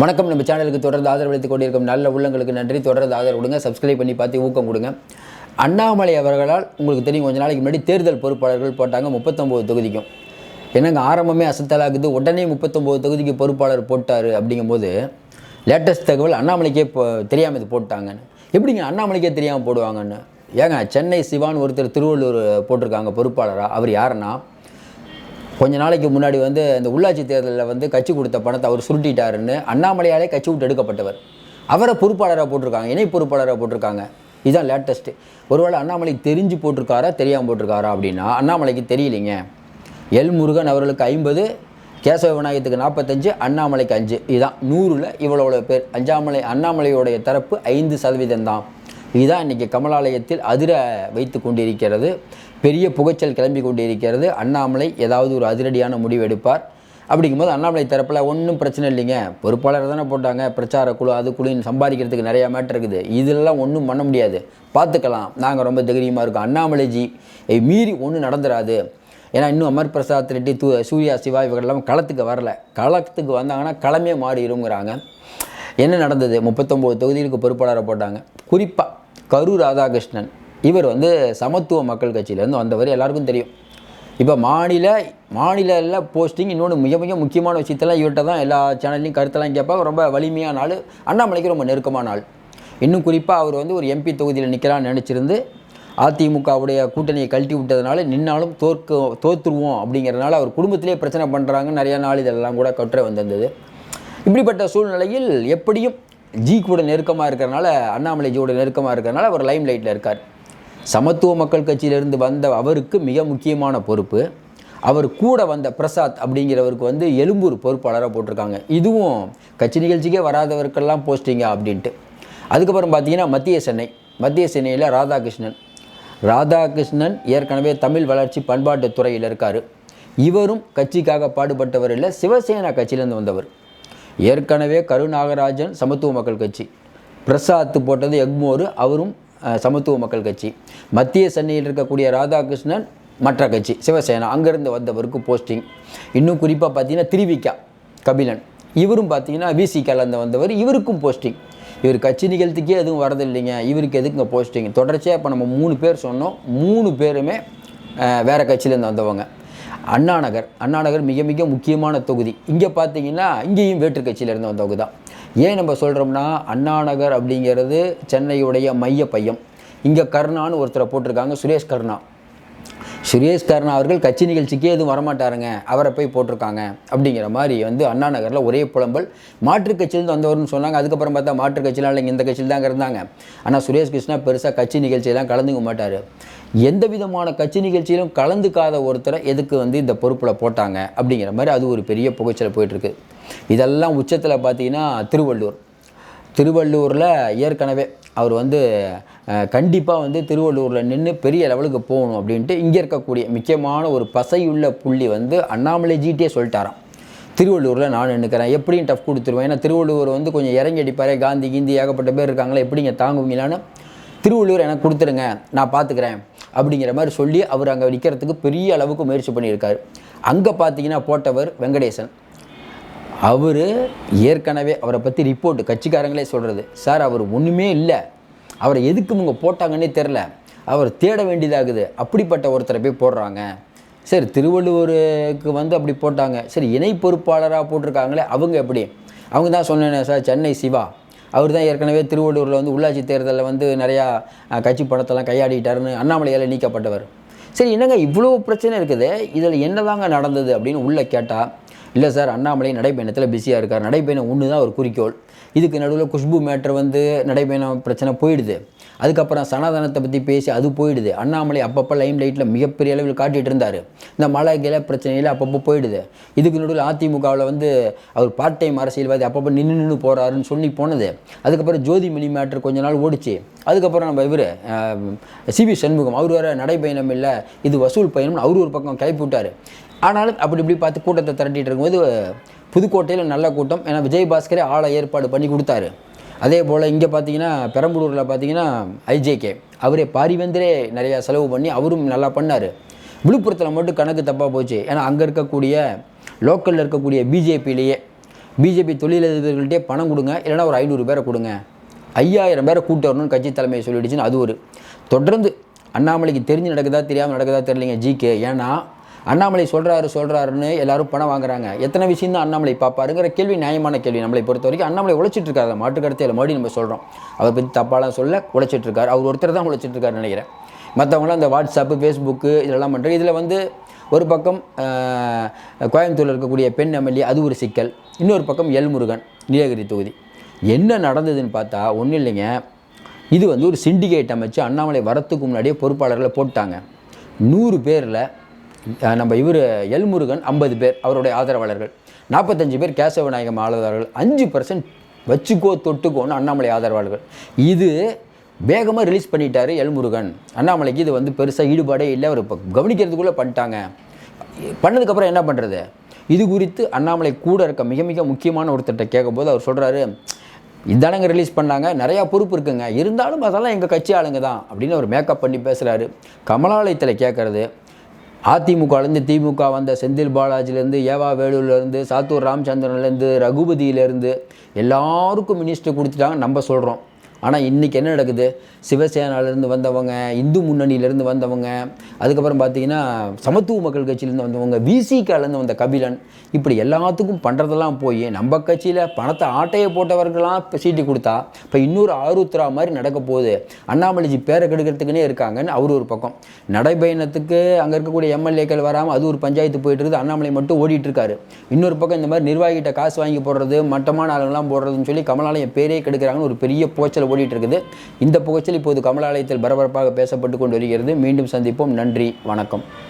வணக்கம். நம்ம சேனலுக்கு தொடர்ந்து ஆதரவளித்துக் கொண்டிருக்கும் நல்ல உள்ளங்களுக்கு நன்றி. தொடர்ந்து ஆதரவு கொடுங்க. சப்ஸ்கிரைப் பண்ணி பார்த்து ஊக்கம் கொடுங்க. அண்ணாமலை அவர்களால் உங்களுக்கு தெரியும் கொஞ்ச நாளைக்கு முன்னாடி தேர்தல் பொறுப்பாளர்கள் போட்டாங்க முப்பத்தொம்போது தொகுதிக்கும். என்னங்க ஆரம்பமே அசத்தலாகுது உடனே முப்பத்தொம்போது தொகுதிக்கு பொறுப்பாளர் போட்டார் அப்படிங்கும்போது லேட்டஸ்ட் தகவல் அண்ணாமலைக்கே இப்போ தெரியாமல் இது போட்டாங்கன்னு. எப்படிங்க அண்ணாமலைக்கே தெரியாமல் போடுவாங்கன்னு? ஏங்க சென்னை சிவான் ஒருத்தர் திருவள்ளூர் போட்டிருக்காங்க பொறுப்பாளராக அவர் யாருன்னா? கொஞ்ச நாளைக்கு முன்னாடி வந்து இந்த உள்ளாட்சி தேர்தலில் வந்து கட்சி கொடுத்த பணத்தை அவர் சுருட்டிட்டாருன்னு அண்ணாமலையாலே கட்சி விட்டு எடுக்கப்பட்டவர். அவரை பொறுப்பாளராக போட்டிருக்காங்க இணை பொறுப்பாளராக போட்டிருக்காங்க. இதுதான் லேட்டஸ்ட்டு ஒருவேளை அண்ணாமலைக்கு தெரிஞ்சு போட்டிருக்காரா தெரியாமல் போட்டிருக்காரா அப்படின்னா அண்ணாமலைக்கு தெரியலைங்க. எல் முருகன் அவர்களுக்கு ஐம்பது கேசவ விநாயகத்துக்கு நாற்பத்தஞ்சு அண்ணாமலைக்கு அஞ்சு. இதுதான் நூறில் இவ்வளோ இவ்வளோ பேர். அஞ்சாமலை அண்ணாமலையோடைய தரப்பு ஐந்து சதவீதம் தான் இதுதான் இன்றைக்கி கமலாலயத்தில் அதிர வைத்து கொண்டிருக்கிறது. பெரிய புகைச்சல் கிளம்பி கொண்டிருக்கிறது. அண்ணாமலை ஏதாவது ஒரு அதிரடியான முடிவு எடுப்பார். அப்படிங்கும்போது அண்ணாமலை தரப்பில் ஒன்றும் பிரச்சனை இல்லைங்க. பொறுப்பாளர் தானே போட்டாங்க. பிரச்சார குழு அது குழுன்னு சம்பாதிக்கிறதுக்கு நிறையா மேட்டர் இருக்குது. இதெல்லாம் ஒன்றும் பண்ண முடியாது. பார்த்துக்கலாம். நாங்கள் ரொம்ப தைரியமாக இருக்கோம். அண்ணாமலைஜி மீறி ஒன்றும் நடந்துடாது ஏன்னா இன்னும் அமர் பிரசாத் ரெட்டி தூ சூர்யா சிவா இவர்கள்லாம் களத்துக்கு வரல. களத்துக்கு வந்தாங்கன்னா களமே மாறிடுங்கிறாங்க என்ன நடந்தது? முப்பத்தொம்போது தொகுதிகளுக்கு பொறுப்பாளரை போட்டாங்க. குறிப்பாக கரு ராதாகிருஷ்ணன். இவர் வந்து சமத்துவ மக்கள் கட்சியிலேருந்து வந்தவர் எல்லாருக்கும் தெரியும். இப்போ மாநில மாநில போஸ்டிங் இன்னொன்று மிக மிக முக்கியமான விஷயத்தெல்லாம் இவர்கிட்ட தான் எல்லா சேனல்லையும் கருத்தெல்லாம் கேட்பாங்க. ரொம்ப வலிமையான நாள் அண்ணாமலைக்கு ரொம்ப நெருக்கமான ஆள். இன்னும் குறிப்பாக அவர் வந்து ஒரு எம்பி தொகுதியில் நிற்கலாம்னு நினச்சிருந்து அதிமுகவுடைய கூட்டணியை கழட்டி விட்டதுனால நின்னாலும் தோற்க தோற்றுருவோம் அப்படிங்கிறதுனால அவர் குடும்பத்திலே பிரச்சனை பண்ணுறாங்க நிறையா நாள் இதெல்லாம் கூட கட்டுரை வந்திருந்தது. இப்படிப்பட்ட சூழ்நிலையில் எப்படியும் ஜி கூட நெருக்கமாக இருக்கிறனால அண்ணாமலை ஜியோட நெருக்கமாக இருக்கிறனால அவர் லைம் லைட்டில் இருக்கார். சமத்துவ மக்கள் கட்சியிலிருந்து வந்த அவருக்கு மிக முக்கியமான பொறுப்பு. அவர் கூட வந்த பிரசாத் அப்படிங்கிறவருக்கு வந்து எழும்பூர் பொறுப்பாளராக போட்டிருக்காங்க. இதுவும் கட்சி நிகழ்ச்சிக்கே வராதவருக்கெல்லாம் போஸ்டிங்க அப்படின்ட்டு. அதுக்கப்புறம் பார்த்தீங்கன்னா மத்திய சென்னை. மத்திய சென்னையில் ராதாகிருஷ்ணன். ராதாகிருஷ்ணன் ஏற்கனவே தமிழ் வளர்ச்சி பண்பாட்டுத் துறையில் இருக்கார். இவரும் கட்சிக்காக பாடுபட்டவர் இல்லை சிவசேனா கட்சியிலேருந்து வந்தவர். ஏற்கனவே கருநாகராஜன் சமத்துவ மக்கள் கட்சி. பிரசாத் போட்டது எக்மோரு அவரும் சமத்துவ மக்கள் கட்சி. மத்திய சென்னையில் இருக்கக்கூடிய ராதாகிருஷ்ணன் மற்ற கட்சி சிவசேனா அங்கேருந்து வந்தவருக்கு போஸ்டிங். இன்னும் குறிப்பாக பார்த்தீங்கன்னா திருவிக்கா கபிலன். இவரும் பார்த்தீங்கன்னா விசிகாலேருந்து வந்தவர் இவருக்கும் போஸ்டிங். இவர் கட்சி நிகழ்த்துக்கே எதுவும் வரதில்லைங்க. இவருக்கு எதுக்குங்க போஸ்டிங்? தொடர்ச்சியாக இப்போ நம்ம மூணு பேர் சொன்னோம். மூணு பேருமே வேறு கட்சியிலேருந்து வந்தவங்க. அண்ணா நகர். அண்ணா நகர் மிக மிக முக்கியமான தொகுதி. இங்கே பார்த்தீங்கன்னா இங்கேயும் வேற்று கட்சியிலேருந்து வந்தவங்க தான் ஏன் நம்ம சொல்கிறோம்னா அண்ணா நகர் அப்படிங்கிறது சென்னையுடைய மைய பையம். இங்கே கருணான்னு ஒருத்தரை போட்டிருக்காங்க சுரேஷ் கருணா. சுரேஷ் கர்ணா அவர்கள் கட்சி நிகழ்ச்சிக்கே எதுவும் வரமாட்டாருங்க. அவரை போய் போட்டிருக்காங்க. அப்படிங்கிற மாதிரி வந்து அண்ணா நகரில் ஒரே புலம்பல். மாற்றுக் கட்சியிலேருந்து வந்தவர்னு சொன்னாங்க. அதுக்கப்புறம் பார்த்தா மாற்றுக் கட்சியெலாம் இல்லைங்க இந்த கட்சியில் தாங்க இருந்தாங்க. ஆனால் சுரேஷ் கிருஷ்ணா பெருசாக கட்சி நிகழ்ச்சியெல்லாம் கலந்துக்க மாட்டார். எந்த விதமான கட்சி நிகழ்ச்சியிலும் கலந்துக்காத ஒருத்தரை எதுக்கு வந்து இந்த பொறுப்பில் போட்டாங்க? அப்படிங்கிற மாதிரி அது ஒரு பெரிய புகைச்சல் போயிட்டுருக்கு. இதெல்லாம் உச்சத்தில் பார்த்தீங்கன்னா திருவள்ளூர். திருவள்ளூரில் ஏற்கனவே அவர் வந்து கண்டிப்பாக வந்து திருவள்ளூரில் நின்று பெரிய லெவலுக்கு போகணும் அப்படின்ட்டு இங்கே இருக்கக்கூடிய முக்கியமான ஒரு பசையுள்ள புள்ளி வந்து அண்ணாமலை ஜிட்டே சொல்லிட்டாராம். திருவள்ளூரில் நான் நின்றுக்கிறேன் எப்படியும் டஃப் கொடுத்துருவேன். ஏன்னா திருவள்ளூர் வந்து கொஞ்சம் இறங்கி அடிப்பார். காந்தி கீந்தி ஏகப்பட்ட பேர் இருக்காங்களே எப்படிங்க தாங்குவீங்களான்னு திருவள்ளூர் எனக்கு கொடுத்துருங்க நான் பார்த்துக்கிறேன் அப்படிங்கிற மாதிரி சொல்லி அவர் அங்கே நிற்கிறதுக்கு பெரிய அளவுக்கு முயற்சி பண்ணியிருக்காரு. அங்கே பார்த்தீங்கன்னா போட்டவர் வெங்கடேசன். அவர் ஏற்கனவே அவரை பற்றி ரிப்போர்ட் கட்சிக்காரங்களே சொல்கிறது சார் அவர் ஒன்றுமே இல்லை. அவரை எதுக்கு இவங்க போட்டாங்கன்னே தெரில அவர் தேட வேண்டியதாகுது. அப்படிப்பட்ட ஒருத்தரை போய் போடுறாங்க. சரி திருவள்ளுவருக்கு வந்து அப்படி போட்டாங்க. சரி இணை பொறுப்பாளராக போட்டிருக்காங்களே அவங்க எப்படி? அவங்க தான் சொன்னேன் சார் சென்னை சிவா. அவர் தான் ஏற்கனவே திருவள்ளூரில் வந்து உள்ளாட்சி தேர்தலில் வந்து நிறையா கட்சி பணத்தெல்லாம் கையாடிட்டாருன்னு அண்ணாமலையால் நீக்கப்பட்டவர். சரி என்னங்க இவ்வளோ பிரச்சனை இருக்குது? இதில் என்னதாங்க நடந்தது அப்படின்னு உள்ளே கேட்டால் இல்லை சார் அண்ணாமலை நடைப்பயணத்தில் பிஸியாக இருக்கார். நடைப்பயணம் ஒன்று தான் ஒரு குறிக்கோள். இதுக்கு நடுவில் குஷ்பு மேட்ரு வந்து நடைப்பயணம் பிரச்சனை போயிடுது. அதுக்கப்புறம் சனாதனத்தை பற்றி பேசி அது போயிடுது. அண்ணாமலை அப்பப்போ லைம் லைட்டில் மிகப்பெரிய அளவில் காட்டிகிட்டு இருந்தார். இந்த மழை கிள பிரச்சனையில் அப்பப்போ போயிடுது. இதுக்கு நடுவில் அதிமுகவில் வந்து அவர் பார்ட் டைம் அரசியல்வாதி அப்பப்போ நின்று நின்று போகிறாருன்னு சொல்லி போனது. அதுக்கப்புறம் ஜோதி மினி மேட்ரு கொஞ்ச நாள் ஓடிச்சு. அதுக்கப்புறம் நம்ம இவர் சிவி சண்முகம் அவர் வேறு நடைப்பயணம் இல்லை இது வசூல் பயணம்னு அவர் ஒரு பக்கம் கிளப்பி விட்டார் ஆனாலும் அப்படி இப்படி பார்த்து கூட்டத்தை திரட்டிட்டு இருக்கும்போது புதுக்கோட்டையில் நல்ல கூட்டம். ஏன்னா விஜயபாஸ்கரே ஆளை ஏற்பாடு பண்ணி கொடுத்தாரு. அதே போல் இங்கே பார்த்தீங்கன்னா பெரம்பலூரில் பார்த்தீங்கன்னா ஐஜேகே. அவரே பாரிவேந்தரே நிறையா செலவு பண்ணி அவரும் நல்லா பண்ணார். விழுப்புரத்தில் மட்டும் கணக்கு தப்பாக போச்சு. ஏன்னா அங்கே இருக்கக்கூடிய லோக்கலில் இருக்கக்கூடிய பிஜேபியிலேயே பிஜேபி தொழிலதிபர்கள்ட்டே பணம் கொடுங்க. இல்லைன்னா ஒரு ஐநூறு பேரை கொடுங்க. ஐயாயிரம் பேரை கூட்டு வரணும்னு கட்சி தலைமை சொல்லிடுச்சுன்னு அது ஒரு. தொடர்ந்து அண்ணாமலைக்கு தெரிஞ்சு நடக்குதா தெரியாமல் நடக்குதா தெரியலைங்க ஜிகே. ஏன்னா அண்ணாமலை சொல்கிறாரு சொல்கிறாருன்னு எல்லாரும் பணம் வாங்குறாங்க. எத்தனை விஷயம் தான் அண்ணாமலை பார்ப்பாருங்கிற கேள்வி நியாயமான கேள்வி நம்மளை பொறுத்த வரைக்கும் அண்ணாமலை உழைச்சிட்டு இருக்காரு மாட்டு மறுபடியும் நம்ம சொல்கிறோம் அவரை பற்றி தப்பாலாம் சொல்ல உழைச்சிட்ருக்காரு. அவர் ஒருத்தர் தான் உழைச்சிட்டு இருக்காருன்னு நினைக்கிறேன். மற்றவங்களாம் அந்த வாட்ஸ்அப்பு ஃபேஸ்புக்கு இதெல்லாம் பண்ணுறது இதில் வந்து ஒரு பக்கம் கோயம்புத்தூரில் இருக்கக்கூடிய பெண் எம்எல்ஏ அது ஒரு சிக்கல். இன்னொரு பக்கம் எல்முருகன் நீலகிரி தொகுதி. என்ன நடந்ததுன்னு பார்த்தா ஒன்றும் இல்லைங்க. இது வந்து ஒரு சிண்டிகேட் அமைச்சு அண்ணாமலை வரத்துக்கு முன்னாடியே பொறுப்பாளர்களை போட்டாங்க. நூறு பேரில் நம்ம இவர் எல்முருகன் ஐம்பது பேர் அவருடைய ஆதரவாளர்கள். நாற்பத்தஞ்சு பேர் கேசவ நாயகம் ஆதரவாளர்கள் அஞ்சு பர்சன்ட் வச்சுக்கோ தொட்டுக்கோன்னு அண்ணாமலை ஆதரவாளர்கள். இது வேகமாக ரிலீஸ் பண்ணிட்டாரு எல்முருகன். அண்ணாமலைக்கு இது வந்து பெருசாக ஈடுபாடே இல்லை. அவர் இப்போ கவனிக்கிறதுக்குள்ளே பண்ணிட்டாங்க. பண்ணதுக்கப்புறம் என்ன பண்ணுறது இது குறித்து அண்ணாமலை கூட இருக்க மிக மிக முக்கியமான ஒருத்தர்கிட்ட கேட்கும்போது அவர் சொல்கிறாரு இதானங்க ரிலீஸ் பண்ணாங்க. நிறையா பொறுப்பு இருக்குங்க. இருந்தாலும் அதெல்லாம் எங்கள் கட்சி ஆளுங்க தான். அப்படின்னு அவர் மேக்கப் பண்ணி பேசுகிறாரு கமலாலயத்தில் கேட்குறது அதிமுகலேருந்து திமுக வந்த செந்தில் பாலாஜிலேருந்து ஏவா வேலூர்லேருந்து சாத்தூர் ராமச்சந்திரன்லேருந்து ரகுபதியிலேருந்து எல்லாருக்கும் மினிஸ்டர் கொடுத்துட்டாங்க நம்ம சொல்கிறோம் ஆனால் இன்றைக்கி என்ன நடக்குது? சிவசேனாலேருந்து வந்தவங்க இந்து முன்னணியிலேருந்து வந்தவங்க அதுக்கப்புறம் பார்த்தீங்கன்னா சமத்துவ மக்கள் கட்சியிலேருந்து வந்தவங்க விசிகாலேருந்து வந்த கபிலன் இப்படி எல்லாத்துக்கும் பண்ணுறதெல்லாம் போய் நம்ம கட்சியில் பணத்தை ஆட்டையை போட்டவர்களாம் இப்போ சீட்டு கொடுத்தா இப்போ இன்னொரு ஆருத்ரா மாதிரி நடக்க போகுது. அண்ணாமலைஜி பேரை கெடுக்கிறதுக்குன்னே இருக்காங்கன்னு அவர் ஒரு பக்கம். நடைபயணத்துக்கு அங்கே இருக்கக்கூடிய எம்எல்ஏக்கள் வராமல் அது ஒரு பஞ்சாயத்து போயிட்டு இருக்குது. அண்ணாமலை மட்டும் ஓடிட்டுருக்காரு இன்னொரு பக்கம் இந்த மாதிரி நிர்வாகிகிட்ட காசு வாங்கி போடுறது மட்டமான ஆளுங்களாம் போடுறதுன்னு சொல்லி கமலாலயம் பேரே கெடுக்கிறாங்கன்னு ஒரு பெரிய போச்சல் ஓடிட்டு இருக்குது இந்த புகைச்சல் இப்போது கமலாலயத்தில் பரபரப்பாக பேசப்பட்டு கொண்டு வருகிறது. மீண்டும் சந்திப்போம். நன்றி. வணக்கம்.